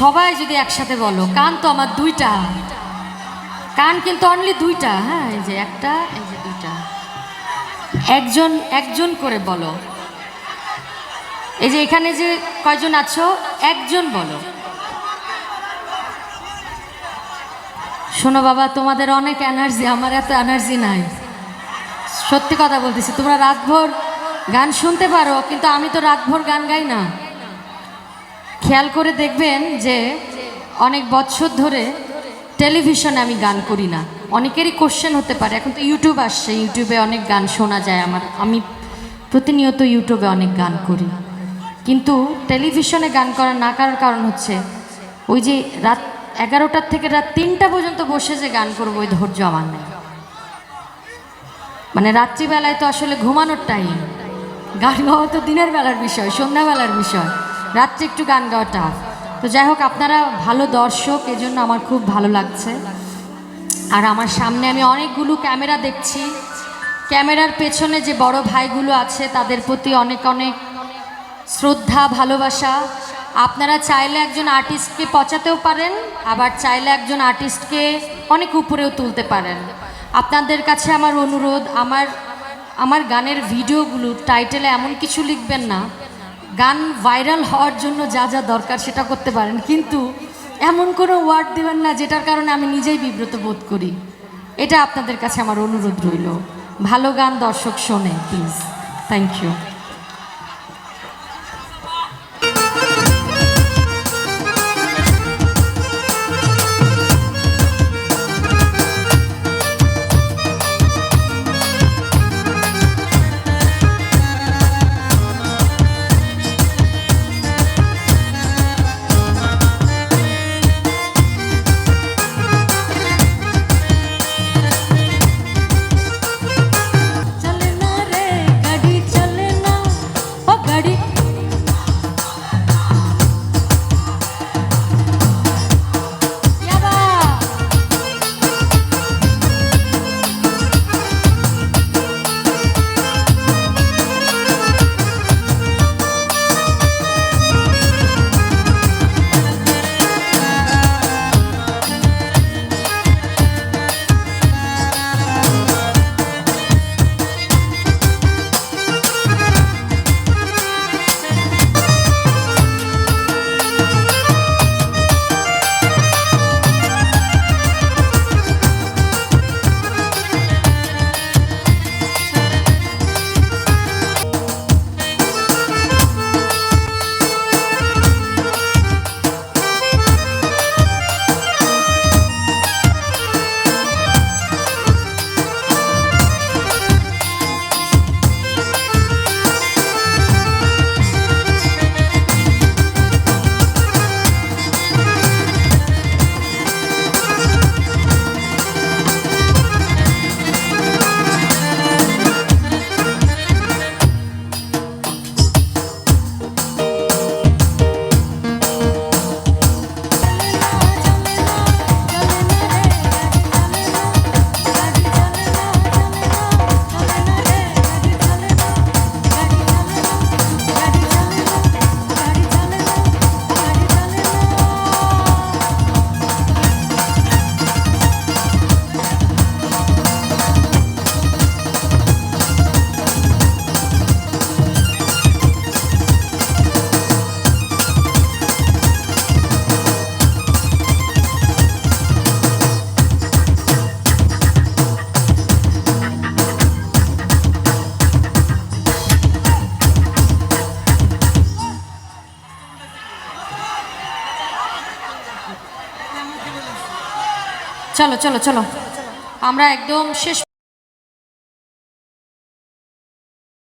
সবাই যদি একসাথে বলো, কান তো আমার দুইটা। কান কিন্তু অনলি দুইটা হ্যাঁ এই যে একটা, এই যে দুইটা। একজন একজন করে বলো। এই যে এখানে যে কয়জন আছো, একজন বলো। শোনো বাবা, তোমাদের অনেক এনার্জি আমার এত এনার্জি নাই। সত্যি কথা বলতেছি, তোমরা রাতভর গান শুনতে পারো, কিন্তু আমি তো রাতভর গান গাই না। খেয়াল করে দেখবেন যে অনেক বছর ধরে টেলিভিশনে আমি গান করি না। অনেকেরই কোশ্চেন হতে পারে, এখন তো ইউটিউব আসছে ইউটিউবে অনেক গান শোনা যায় আমার। আমি প্রতিনিয়ত ইউটিউবে অনেক গান করি। কিন্তু টেলিভিশনে গান করা না করার কারণ হচ্ছে, ওই যে রাত এগারোটার থেকে রাত তিনটা পর্যন্ত বসে যে গান করব, ওই ধৈর্য আমার নেই। মানে রাত্রিবেলায় তো আসলে ঘুমানোর টাইম গান গাওয়া তো দিনের বেলার বিষয়, সন্ধ্যাবেলার বিষয়। রাত্রে একটু গান গাওয়া টাফ তো যাই হোক, আপনারা ভালো দর্শক, এজন্য আমার খুব ভালো লাগছে। আর আমার সামনে আমি অনেকগুলো ক্যামেরা দেখছি। ক্যামেরার পেছনে যে বড় ভাইগুলো আছে, তাদের প্রতি অনেক অনেক শ্রদ্ধা, ভালোবাসা। আপনারা চাইলে একজন আর্টিস্টকে পচাতেও পারেন, আবার চাইলে একজন আর্টিস্টকে অনেক উপরেও তুলতে পারেন। আপনাদের কাছে আমার অনুরোধ, আমার আমার গানের ভিডিওগুলো টাইটেলে এমন কিছু লিখবেন না। গান ভাইরাল হওয়ার জন্য যা যা দরকার সেটা করতে পারেন, কিন্তু এমন কোনো ওয়ার্ড দেবেন না যেটার কারণে আমি নিজেই বিব্রত বোধ করি। এটা আপনাদের কাছে আমার অনুরোধ রইল। ভালো গান দর্শক শোনে প্লিজ থ্যাংক ইউ பாடு চলো চলো চলো। আমরা একদম শেষ